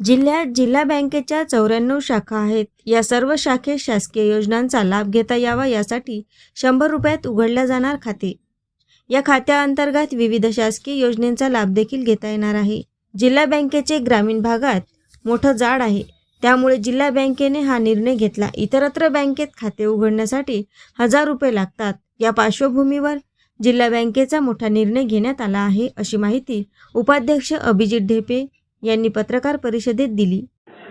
जिल्ह्यात जिल्हा बँकेच्या चौऱ्याण्णव शाखा आहेत. या सर्व शाखेत शासकीय योजनांचा लाभ घेता यावा यासाठी शंभर रुपयात उघडल्या जाणार खाते. या खात्याअंतर्गत विविध शासकीय योजनेचा लाभ देखील घेता येणार आहे. जिल्हा बँकेचे ग्रामीण भागात मोठं जाड आहे. त्यामुळे जिल्हा बँकेने हा निर्णय घेतला. इतरत्र बँकेत खाते उघडण्यासाठी हजार रुपये लागतात. या पार्श्वभूमीवर जिल्हा बँकेचा मोठा निर्णय घेण्यात आला आहे अशी माहिती उपाध्यक्ष अभिजित ढेपे यांनी पत्रकार परिषदेत दिली.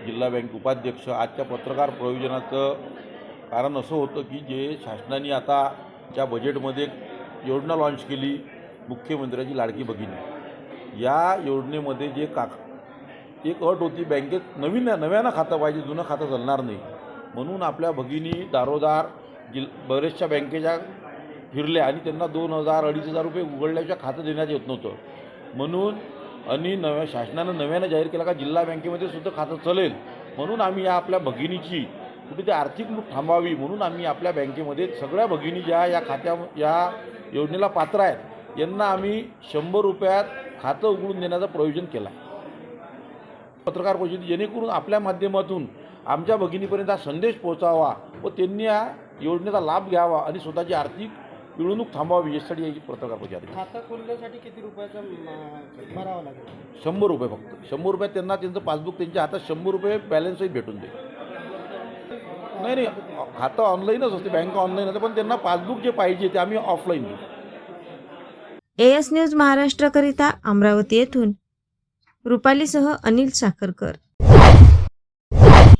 जिल्हा बँक उपाध्यक्ष आजच्या पत्रकार प्रयोजनाचं कारण असं होतं की जे शासनाने आता ज्या बजेटमध्ये योजना लॉन्च केली मुख्यमंत्र्याची लाडकी भगिनी या योजनेमध्ये जे का एक अट होती बँकेत नवीन नव्यानं खातं पाहिजे जुनं खातं चालणार नाही. म्हणून आपल्या भगिनी दारोदार जिल बरेचशा बँकेच्या फिरल्या आणि त्यांना दोन हजार अडीच हजार रुपये उघडल्याच्या खातं देण्यात येत नव्हतं. म्हणून आणि नव्या शासनानं नव्यानं जाहीर केला का जिल्हा बँकेमध्ये सुद्धा खातं चालेल. म्हणून आम्ही या आपल्या भगिनीची कुठे ते आर्थिक लूट थांबावी म्हणून आम्ही आपल्या बँकेमध्ये सगळ्या भगिनी ज्या या खात्या या योजनेला पात्र आहेत यांना आम्ही शंभर रुपयात खातं उघडून देण्याचं प्रयोजन केलं आहे. पत्रकार परिषद जेणेकरून आपल्या माध्यमातून आमच्या भगिनीपर्यंत हा संदेश पोहोचावा व त्यांनी या योजनेचा लाभ घ्यावा आणि स्वतःची आर्थिक पिळवणूक थांबवावी यासाठी याची पत्रकार परिषद आहे. खातं खोलण्यासाठी किती रुपयाचा भरावा लागेल? शंभर रुपये फक्त. शंभर रुपयात त्यांना त्यांचं पासबुक त्यांच्या हातात शंभर रुपये बॅलन्सही भेटून दे नाही नाही खातं ऑनलाईनच असते बँक ऑनलाईन असते पण त्यांना पासबुक जे पाहिजे ते आम्ही ऑफलाईन देऊ. ए एस न्यूज महाराष्ट्रकरिता अमरावती येथून रुपालीसह अनिल साखरकर.